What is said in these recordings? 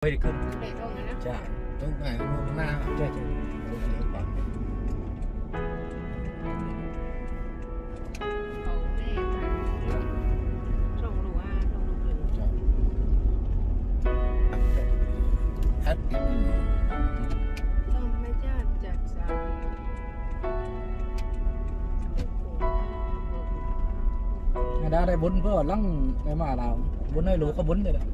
ไม่ได้ขึ้นเด็กตรงนั้นนะใช่ตรงไหนตรงหน้าใช่ใช่ตรงนี้ก่อนเขาแม่พันส่งรู้ว่าส่งรู้เป็นแอดมินต้องไม่จ้าจัดสรรงานได้บุญเพื่อลังในมาเราบุญให้รู้ก็บุญเลยแหละ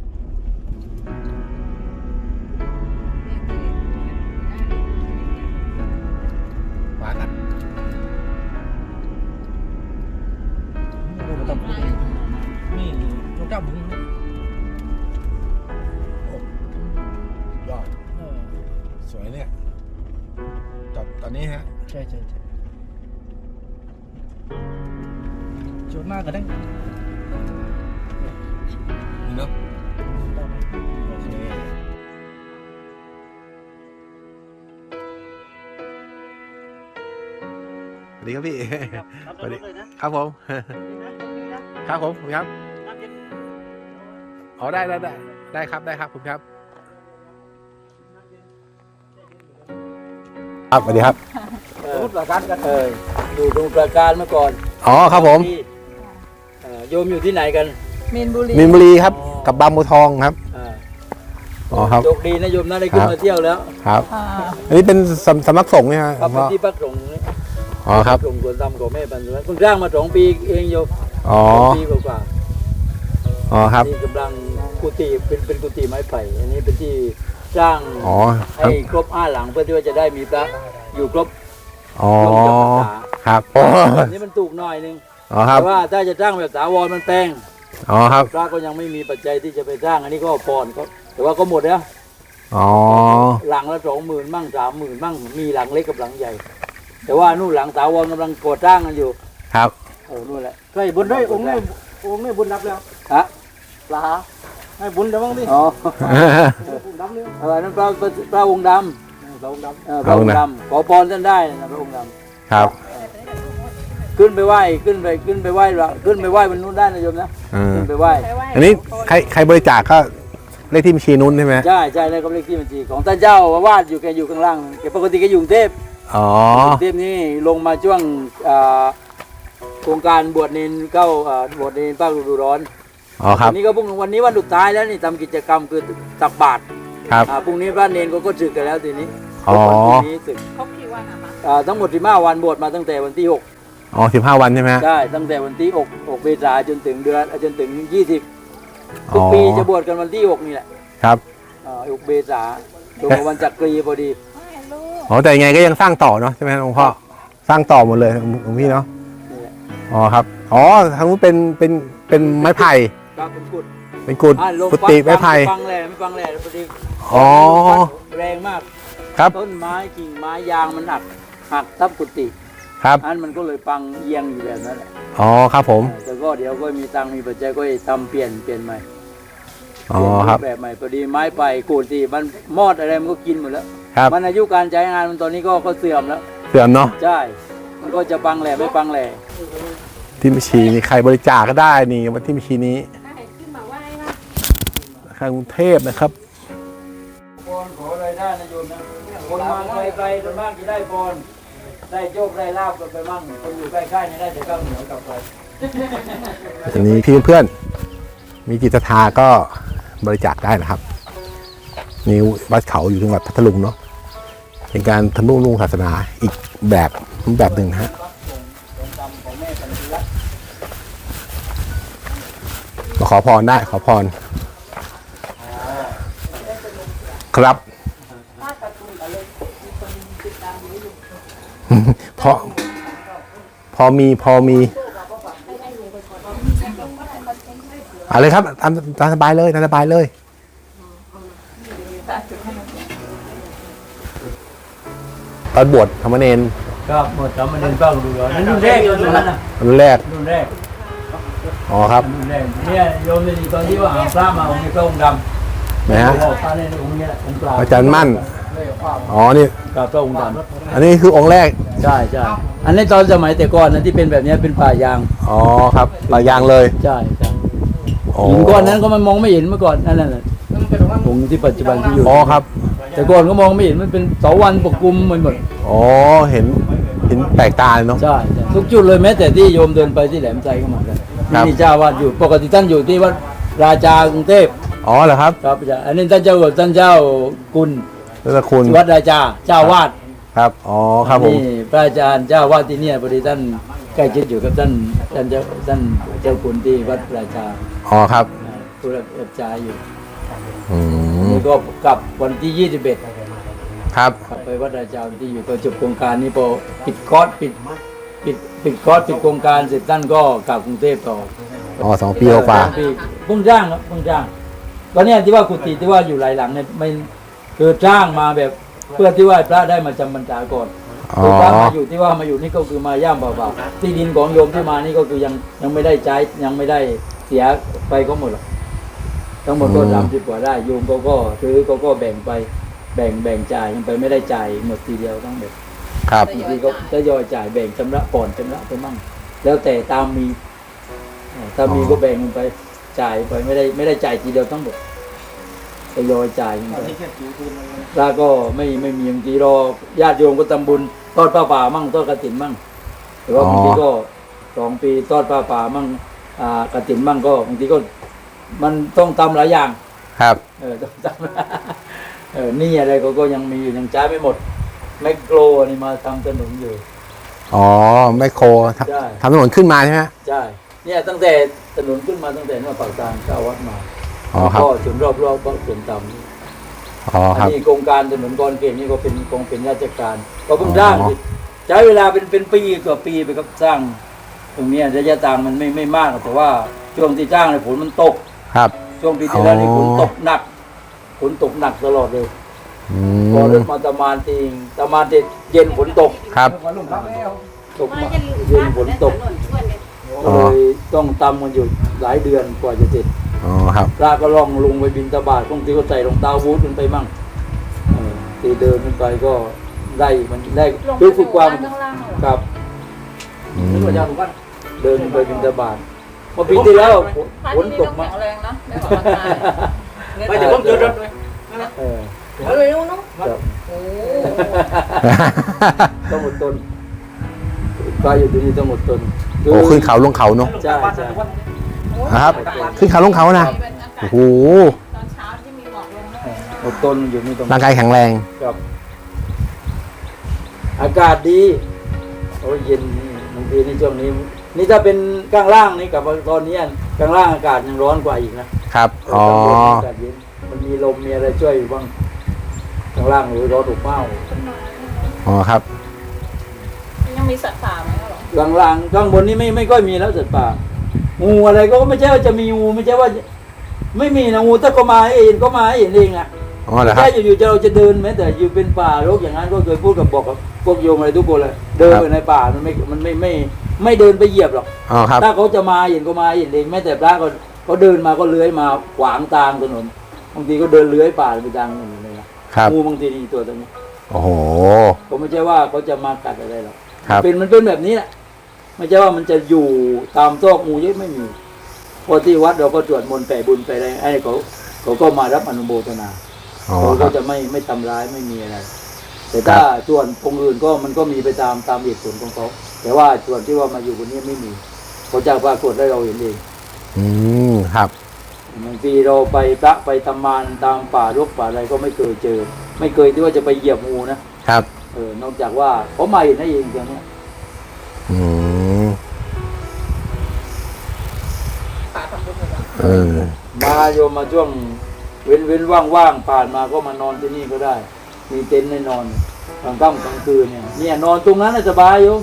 วาตัดเราก็ต้องพูดนี่ลูกเจ้าบุญยอดเออสวยเนี่ยจบตอนนี้ฮะ ใช่ใช่ใช่จุดหน้าก็ได้นี่เนาะโอเค วัสดีครับพี่สวัสดีครับผมครับผมผมครับอ๋อได้ได้ได้ได้ครับได้ครับผมครับครับสวัสดีครับพูดประการกันเอออยู่ตรงประการเมื่อก่อนอ๋อครับผมที่เอ่อโยมอยู่ที่ไหนกันมีนบุรีมินบุรีครับอ๋อกับบางบัวทองครับอ่าอ๋อครับโชคดีนะโยมน่าได้ขึ้นครับมาเที่ยวแล้วครับอันนี้เป็นสำสำนักสงฆ์เนี่ยฮะครับหลวงพ่อเป็นที่พักสงฆ์นี่ อ๋อครับสงฆ์สวนธรรมของแม่ปันสุวรรณเพิ่งสร้างมาสองปีเองโยมอ๋อสองปีกว่าอ๋อครับๆนี่กำลังกุฏิเป็นเป็นกุฏิไม้ไผ่อันนี้เป็นที่สร้างอ๋อคให้รับครบห้าหลังเพื่อที่ว่าจะได้มีพระอยู่ครบอ๋อ ครบจำพรรษาครับ อ๋อ อันนี้มันถูกหน่อยนึงอ๋อครับแต่ว่าถ้าจะสร้างแบบถาวรมันแพงอ๋อครับ พระก็ยังไม่มีปัจจัยที่จะไปสร้าง อันนี้ก็ปอนก็แต่ว่าก็หมดแล้ว อ๋อ หลังละสองหมื่นมั่งสามหมื่นมั่งมีหลังเล็กกับหลังใหญ่ แต่ว่านู่นหลังถาวรกำลังก่อสร้างกันอยู่ครับเออนู่นแหละใช่บุญได้องค์นี้องค์นี้บุญนับแล้วฮะปลาให้บุญเดี๋ยวบ้างดิอ๋อบุญนับเนี่ยเออนั่นพระพระพระองค์ดเราดำำเออพระองค์ดำขอพรท่านได้นะพระองค์ดครับำขึ้นไปไหว้ขึ้นไปขึ้นไปไหว้ละขึ้นไปไหว้บนนู้นได้นะโยมนะอืมขึ้นไปไหว้อันนี้ใครใครบริจาคก็เลขที่บัญชีนู้นใช่ไหมใช่ใช่แล้วก็เลขที่บัญชีของท่านเจ้าอาวาสอยู่แกอยู่ข้างล่างแกปกติแกอยู่กรุงเทพ อ๋อกรุงเทพนี่ลงมาช่วงอ่าโครงการบวชเนนเข้าอ่าบวชเนนภาคฤดูร้อนอ๋อครับ วันนี้ก็พรุ่งวันนี้วันสุดท้ายแล้วนี่ทำกิจกรรมคือตักบาตรครับ อ่าพรุ่งนี้พระเนนก็ก็ศึกกันแล้วทีนี้อ๋อ วันพรุ่งนี้ศึกครบกี่วันอะคะอ่าทั้งหมด15วันบวชมาตั้งแต่วันที่อ๋อสิบห้าวันใช่ไหมฮะ6ได้ตั้งแต่วันที่6 6เมษายนจนถึงเดือนจนถึง 20 ทุกอ๋อ ปีจะบวชกันวันที่6นี่แหละ ครับ อ่า6เมษายนตรงกับวันจักรีพอดีไม่รู้ อ๋อแต่ยังไงก็ยังสร้างต่อเนาะใช่ไหมหลวงพ่อสร้างต่อหมดเลยหลวงพี่เนาะนี่แหละอ๋อครับอ๋อทางนู้นเป็นเป็นเป็นไม้ไผ่ครับเป็นกุดเป็นกุดอ่าลงกุฏิไม้ไผ่ ฟังแหล่ไม่ฟังแหล่พอดีอ๋อ แรงมาก ครับต้นไม้กิ่งไม้ยางมันหักหักทับกุฏิครับอันมันก็เลยปังเอียงอยู่แบบนั้นแหละอ๋อครับผมแต่ก็เดี๋ยวก็มีตังค์มีปัจจัยก็ทำเปลี่ยนเปลี่ยนใหม่อ๋อครับเปลี่ยนรูปแบบใหม่พอดีไม้ไปโกนตีมันมอดอะไรมันก็กินหมดแล้ว ครับ มันอายุการใช้งานมันตอนนี้ก็ก็เสื่อมแล้ว เสื่อมเนาะใช่มันก็จะปังแหล่ไม่ปังแหล่ที่บัญชีนี่ใครบริจาคก็ได้นี่มาที่บัญชีนี้ให้ขึ้นมาไหว้นะทางกรุงเทพนะครับพรขออะไรได้นะโยมนะคนมาไกลๆส่วนมากจะได้พรได้โชคได้ลาบกันไปมั่งคนอยู่ใกล้ๆเนี่ยได้แต่ข้าวเหนียวกลับไปอันนี้พี่เพื่อนๆมีจิตศรัทธาก็บริจาคได้นะครับนี่วัดเขาอยู่จังหวัดพัทลุงเนาะ เป็นการทำนุรุงศาสนาอีกแบบรูปแบบหนึ่งนะฮะมาขอพรได้ขอพร ครับพอพอมีพอมีเอาเลยครับตามตามสบายเลยตามสบายเลย ตอนบวชธรรมเนนก็หมดสามเณรเฝ้าดูแล้วนั่นรุ่นแรกโยมรุ่นนั้นน่ะรุ่นแรกรุ่นแรกอ๋อครับรุ่นแรกเนี่ยโยมนี่ตอนที่ว่าหาพระมาองค์นี้พระองค์ดำนะฮะโอ้พระเนี่ยองค์เนี้แหละองค์เปล่าอาจารย์มั่นอ๋อนี่กับพระองค์ดอันนี้คือองค์แรกำใช่ใช่อันนี้ตอนสมัยแต่ก่อนนะที่เป็นแบบเนี้ยเป็นป่ายางอ๋อครับหลายอย่างเลยใช่ใช่อ๋อหินก้อนนั้นก็มันมองไม่เห็นเมื่อก่อนนั่นแหละมันไปตรงที่ปัจจุบันที่อยู่อ๋อครับ แต่ก่อนก็มองไม่เห็นมันเป็นเสาวันปกคลุมมันหมดอ๋อเห็นเห็นแปลกตาเลยเนาะ ใช่ใช่ทุกจุดเลยแม้แต่ที่โยมเดินไปที่แหลมไทรก็เหมือนกันครับ นี่เจ้าวาดอยู่ปกติท่านอยู่ที่วัดราชากรุงเทพอ๋อเหรอครับครับอาจารย์อันนี้ท่านเจ้าท่านเจ้ากุลเจ้าคุณวัดราชาเจ้าวาด ครับอ๋อครับผม นี่พระอาจารย์เจ้าวาดที่เนี่ยพอดีท่านใกล้ชิดอยู่กับท่านท่านเจ้าท่านเจ้าคุณที่วัดราชาอ๋อครับผู้รับรับใช้อยู่ อืมนี่ก็กลับวันที่ 21ครับ กลับไปวัดราชาวันที่อยู่ก็จบโครงการนี้พอปิดคอร์สปิดปิดปิดคอร์สปิดโครงการเสร็จท่านก็กลับกรุงเทพต่ออ๋อสองปีกว่าสองปีเพิ่งจ้างครับเพิ่งจ้างตอนเนี้ยที่ว่ากุฏิที่ว่าอยู่หลายหลังเนี่ยไม่คือจ้างมาแบบเพื่อที่ว่าพระได้มาจำบรรษาก่อนอ๋อ คือพระมาอยู่ที่ว่ามาอยู่นี่ก็คือมาย่ามเปล่าๆที่ดินของโยมที่มานี่ก็คือยังยังไม่ได้ใช้ยังไม่ได้เสียไปก็หมดหรอก ทั้งหมดก็สามสิบกว่าได้โยมเขาก็ซื้อเขาก็แบ่งไปแบ่งแบ่งจ่ายยังไปไม่ได้จ่ายหมดทีเดียวทั้งหมดครับบางทีก็ทยอยจ่ายแบ่งชำระก่อนชำระไปมั่งแล้วแต่ตามมีเอ่อถ้ามีก็แบ่งกันไปจ่ายไปไม่ได้ไม่ได้จ่ายทีเดียวทั้งหมดทยอยจ่ายกันไปแล้วก็ไม่ไม่มีบางทีรอญาติโยมก็ทำบุญทอดผ้าป่ามั่งทอดกระถินมั่งแต่ว่าอ๋อบางทีก็สองปีทอดผ้าป่ามั่งอ่ากระถินมั่งก็บางทีก็ มันต้องทำหลายอย่าง ครับ เออต้องทำเออนี่อะไรก็ก็ยังมีอยู่ยังใช้ไม่หมดแมคโครนี่มาทำถนนอยู่ อ๋อแมคโครทใช่ำทำถนนขึ้นมาใช่ไหมใช่เนี่ยตั้งแต่ถนนขึ้นมาตั้งแต่เมื่อปากทางเข้าวัดมาอ๋อครับ ก็จนรอบๆก็ส่วนต่ำอ๋ออัคนรับ นี้โครงการถนนกรเกณฑ์นี่ก็เป็นคงเป็นราชการ ก็เพิ่งอ๋อสร้างใช้เวลาเป็นเป็นปีกว่าปีไปครับสร้าง ตรงเนี้ยระยะทางมันไม่ไม่มากหรอกแต่ว่าช่วงที่สร้างเนี่ยฝนมันตก ครับ ช่วงปีที่แล้วนี่อ๋อฝนตกหนักฝนตกหนักตลอดเลยอืพอมเริ่มมาตะมานทีงตะมานเด็ดเย็นฝนตกครับ ตกมาเย็นฝนตกอ๋ก็อ เลยต้องตำกันอยู่หลายเดือนกว่าจะเสร็จอ๋อครับ พระก็ล่องลงไปบินตาบาทบางทีก็ใส่รองเท้าบูทขึ้นไปมั่งเออตีเดินขึ้นไปก็ได้มันได้รู้สึกความครับ อืม เดินไปบินตาบาท เมื่อปีที่แล้วฝนตกมาแข็งแรงนะไม่ออกกำลังกายไม่เดี๋ยวผมจดรถเออเอาเลยลูกเนาะครับโอ้ต้องอดทนพระอยู่ที่นี่ต้องอดทนโอ้ขึ้นเขาลงเขาเนาะใช่ใช่นะครับ ขึ้นเขาลงเขานะเป็นอากาโอ้ศโหตอนเช้าที่มีหมอกลงด้วยอดทนอยู่นี่ตรงร่างกายแข็งแรงครับอากาศดีโอ้ยเย็นนี่บางทีในช่วงนี้ นี่ถ้าเป็นข้างล่างนี่กับตอนนี้ข้างล่างอากาศยังร้อนกว่าอีกนะครับอ๋อข้างบนอากาศเย็นมันมีลมมีอะไรช่วยอยู่บ้างข้างล่างหรือร้อนอบอ้าวอ๋อครับ ยังมีสัตว์ป่าไหมหรอข้างล่างข้างบนนี่ไม่ไม่ค่อยมีแล้วสัตว์ป่างูอะไรก็ไม่ใช่ว่าจะมีงูไม่ใช่ว่า ไม่มีนะงูถ้าก็มาเองก็มาเองเองอะอ๋อเหรอครัแค่บอยู่ๆจะเราจะเดินไหมแต่อยู่เป็นป่ารกอย่างนั้นก็เคยพูดกับบอกกับพวกโยมอะไรทุกคนเลยเดินครับไปในป่ามันไม่มันไม่ไม่ ไม่เดินไปเหยียบหรอก อ๋อครับ ถ้าเขาจะมาเห็นก็มาเห็นเองแม้แต่พระก็เขาเดินมาก็เลื้อยมาขวางทางถนนบางทีก็เดินเลื้อยป่าไปทางถนนเลยนะครับ งูบางทีนี่ตัวตรงนี้โอ้โห ก็ไม่ใช่ว่าเขาจะมากัดอะไรหรอกครับ เป็นมันเป็นแบบนี้แหละไม่ใช่ว่ามันจะอยู่ตามซอกงูเยอะไม่มีเพอที่วัดเราก็ตรวจมนต์แผ่บุญไปอะไรไอ้เขาเขาก็มารับอนุโมทนาอ๋อเขาคก็รับ จะไม่ไม่ทำร้ายไม่มีอะไร แต่ถ้าส่วนองค์อื่นก็มันก็มีไปตามตามเหตุผลของเขา แต่ว่าส่วนที่ว่ามาอยู่บนนี้ไม่มีเขาจะปรากฏให้เราเห็นเองอืมครับบางทีเราไปพระไปทำมานตามป่ารกป่าอะไรก็ไม่เคยเจอ ไม่เคยที่ว่าจะไปเหยียบงูนะครับ เออนอกจากว่าเขามาเห็นให้เองอย่างนี้ยอืมป่าทำบุญเหรอเออมาโยมมาช่วงเว้นเว้นว่างๆผ่านมาก็มานอนที่นี่ก็ได้ มีเต็นท์ให้นอนกลางค่ำกลางคืนเนี่ยเนี่ยนอนตรงนั้นน่ะสบายโยม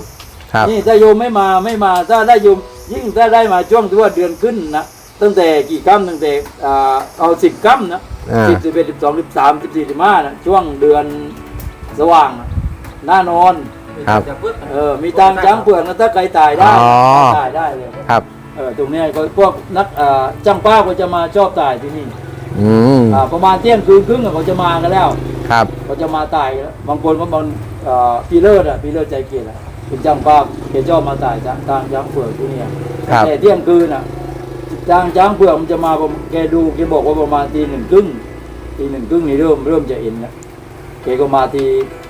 ครับนี่ถ้าโยมไม่มาไม่มาถ้าได้โยมยิ่งถ้าได้มาช่วงที่ว่าเดือนขึ้นนะตั้งแต่กี่กัมตั้งแต่อ่าเอาสิบกัมนะอ่าสิบสิบเอ็ดสิบสองสิบสามสิบสี่สิบห้านะช่วงเดือนสว่างน่ะหน้านอนครับเออมีทางช้างเผือกนะถ้าใครตายได้อ๋อตายได้เลยครับเออตรงเนี้ยก็พวกนักอ่าจ้างป้าก็จะมาชอบตายที่นี่อืมอ่าประมาณเที่ยงคืนครึ่งอะเขาจะมากันแล้ว ครับเขาจะมาตายกันแล้วบางคนก็บางอ่าพีเลิศอะพีเลิศใจเกียรติอะ เป็นจ้างป้าแกชอบมาตายจ้างทางช้างเผือกที่นี่ครับ แต่เที่ยงคืนอะจ้างช้างเผือกมันจะมาประมาณแกดูแกบอกว่าประมาณตีหนึ่งครึ่งตีหนึ่งครึ่งนี่เริ่มเริ่มจะเอ็นแล้วแกก็มาที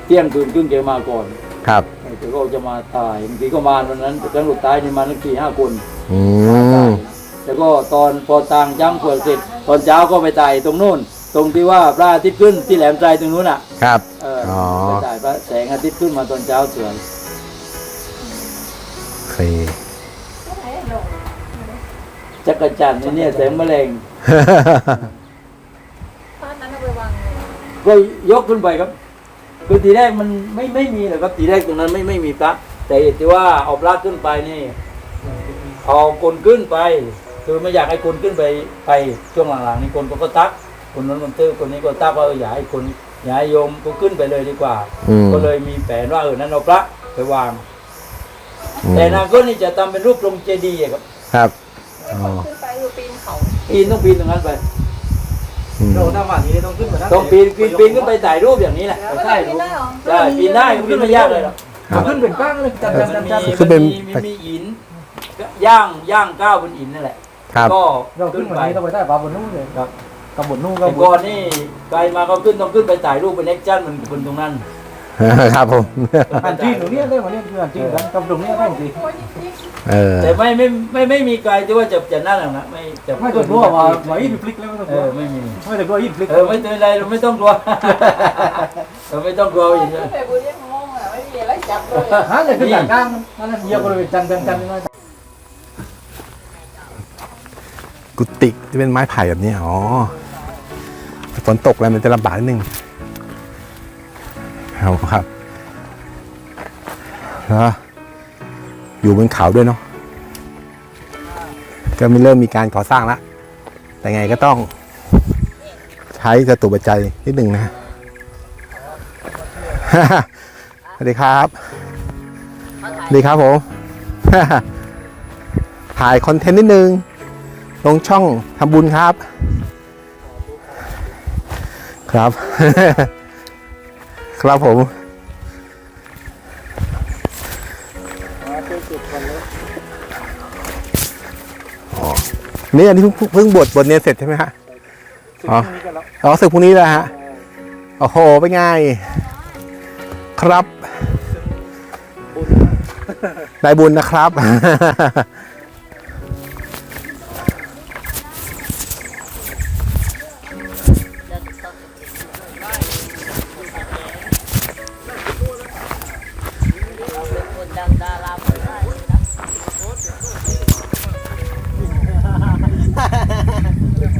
เที่ยงคืนครึ่งแกมาก่อนครับแกก็จะมาถ่ายบางทีก็มาวันนั้นครั้งสุดท้ายนี่มาทั้งสี่ห้าคนอืมแล้วก็ตอนพอตางจ้างเปิดเสร็จ ตอนเช้าก็ไปถ่ายตรงนู้นตรงที่ว่าพระอาทิตย์ขึ้นที่แหลมไทรตรงนู้นอะครับ เอออ๋อ ไปถ่ายพระแสงอาทิตย์ขึ้นมาตอนเช้าสวยโอ เคจักรจันทร์นี่เนี่ยแสงแมลงบ้านนั้นเอาไปวางเลยก็ยกขึ้นไปครับคือทีแรกมันไม่ไม่มีหรอกครับทีแรกตรงนั้นไม่ไม่มีพระแต่เหตุที่ว่าเอาพระขึ้นไปนี่เอาคนขึ้นไป คือไม่อยากให้คนขึ้นไปไปช่วงหลังๆนี่คนก็ก็ตัก คนนั้นคนตื้อคนนี้ก็ตักว่าเอออย่าให้คนอย่าให้โยมก็ขึ้นไปเลยดีกว่าอืมก็เลยมีแผนว่าเออนั้นเอาพระไปวางอืม แต่อนาคตนี่จะทำเป็นรูปทรงเจดีย์อะครับ ครับอ๋อขึ้นไปดูปีนเขาปีนต้องปีนตรงนั้นไปอืมเราหน้าบ้านนี้ต้องขึ้นมาต้องปีนปีนปีนขึ้นไปถ่ายรูปอย่างนี้แหละไม่ใช่ได้ปีนได้เหรอใช่ปีนได้ปีนไม่ยากเลยหรอกครับขึ้นเป็นก้างเลยจันจันจันจันมันมีขึ้นเป็นมันมีหินย่างย่างก้าวบนหินนั่นแหละครับเราก็ขึ้ขึ้นนวันไปนี้เราไปได้ปลาบนนู้นเลยครับกับบนนู้นก็แต่ก่อนนี่ใครมาก็ขึ้นต้องขึ้นไปถ่ายรูปเป็นแอคชั่นมันบนตรงนั้น ครับผม อันจีนตรงนี้ได้มาเนี่ยคืออันจีนกันกับตรงนี้ได้จริงโอ้ยจริงเออ แต่ไม่ไม่ไม่ไม่มีใครที่ว่าจะจะนั่นหรอกนะไม่จะไม่ต้องกลัวว่าว่าอีพลิกแล้วไม่ต้องกเอลัวอไม่มีไม่ต้องกลัวอีพลิกเออไม่เป็นไรเราไม่ต้องกลัวเราไม่ต้องกลัวอีกๆนะแต่บุญยังงงอะไม่มีอะไรจับเลยฮะเนี่ยคืออย่างก้างนั่นนั่นเยี่ยมเลยจันจันจันน้อยกุฏิจะเป็นไม้ไผ่แบบนี้ อ๋อ ฝนตกแล้วมันจะลำบากนิดนึง เอาครับแล้วอยู่บนเขาด้วยเนาะก็มีเริ่มมีการก่อสร้างแล้วแต่ไงก็ต้อง ใช้สตุปัจจัยนิดหนึ่งนะสวัสดีครับสวัสดีครับผมถ่ายคอนเทนต์นิดนึง ลงช่องทำบุญครับ ครับ ครับผมอ๋อนี่อันนี้เพิ่งเพิ่งบทบทเรียนเสร็จใช่ไหมฮะอ๋ออ๋อสึกพรุ่งนี้แล้วฮะโอ้โหเป็นไงครับ ได้บุญนะครับ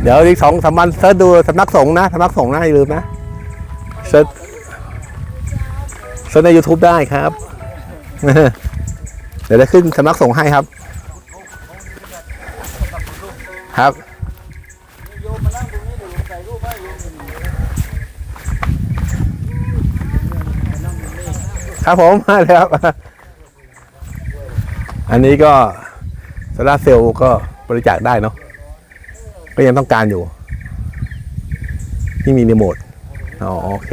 เดี๋ยวอีกสองสามวันเสิร์ชดูสำนักสงฆ์นะสำนักสงฆ์นะอย่าลืมนะเสิร์ชเสิร์ชใน YouTube ได้ครับ เดี๋ยวจะขึ้นสำนักสงฆ์ให้ครับ ครับครับผมมาเลยครับอันนี้ก็โซลารเซลล์ก็บริจาคได้เนาะ ก็ยังต้องการอยู่ ที่มีรีโมทอ๋อโอเค